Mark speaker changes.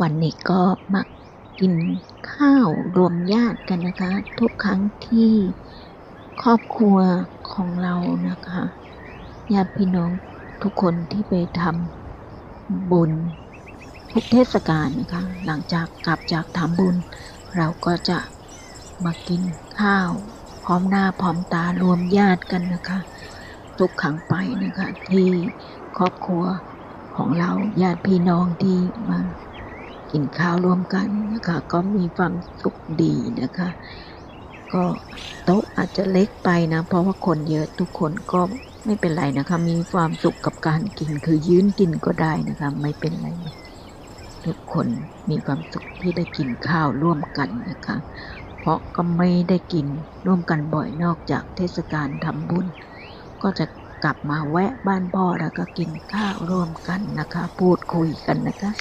Speaker 1: วันนี้ก็มากินข้าวรวมญาติกันนะคะ ทุกครั้งที่ครอบครัวของเรานะคะญาติพี่น้องทุกคนที่ไปทำบุญทุกเทศกาลนะคะ หลังจากกลับจากทำบุญ เราก็จะมากินข้าว พร้อมหน้าพร้อมตารวมญาติกันนะคะ ทุกครั้งไปนะคะ ที่ครอบครัวของเราญาติพี่น้องที่มา กินข้าวร่วมกันนะคะ ก็มีความสุขดีนะคะ ก็โต๊ะอาจจะเล็กไปนะ เพราะว่าคนเยอะทุกคนก็ไม่เป็นไรนะคะ มีความสุขกับการกินคือยืนกินก็ได้นะคะ ไม่เป็นไร ทุกคนมีความสุขที่ได้กินข้าวร่วมกันนะคะ เพราะก็ไม่ได้กินร่วมกันบ่อยนอกจากเทศกาลทำบุญ ก็จะกลับมาแวะบ้านพ่อแล้วก็กินข้าวร่วมกันนะคะ พูดคุยกันนะคะ